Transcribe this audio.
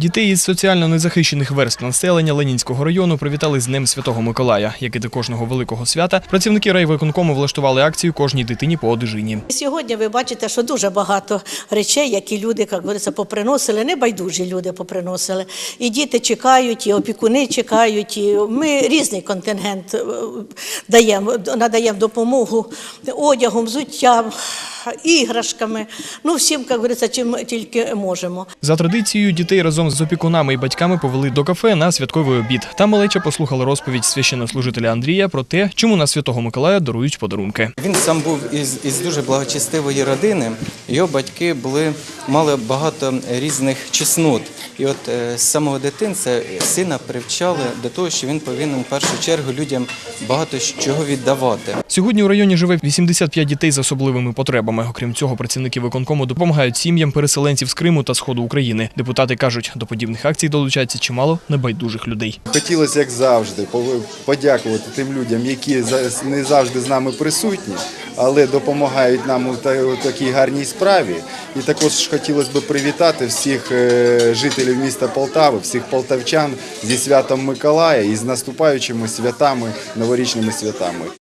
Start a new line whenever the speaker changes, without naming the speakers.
Дітей із соціально незахищених верств населення Ленінського району привітали з Днем Святого Миколая. Як і до кожного великого свята, працівники райвиконкому влаштували акцію кожній дитині по одежині.
Сьогодні ви бачите, що дуже багато речей, які люди, як говориться, поприносили, небайдужі люди поприносили. І діти чекають, і опікуни чекають. І ми різний контингент е, даємо, надаємо допомогу одягом, взуттям, іграшками. Ну, всім, як говориться, чим тільки можемо.
За традицією, дітей разом з опікунами і батьками повели до кафе на святковий обід. Там малеча послухала розповідь священнослужителя Андрія про те, чому на Святого Миколая дарують подарунки.
Він сам був із, із дуже благочестивої родини. Його батьки були, мали багато різних чеснот. І от е, з самого дитинця сина привчали до того, що він повинен в першу чергу людям багато чого віддавати.
Сьогодні у районі живе 85 дітей з особливими потребами. Окрім цього, працівники виконкому допомагають сім'ям переселенців з Криму та сходу України. Депутати кажуть, до подібних акцій долучається чимало небайдужих людей.
Хотілося, як завжди, подякувати тим людям, які за- не завжди з нами присутні, але допомагають нам у та- такій гарній справі. І також хотілося б привітати всіх е, жителів міста Полтави, всіх полтавчан зі святом Миколая і з наступаючими святами, новорічними святами.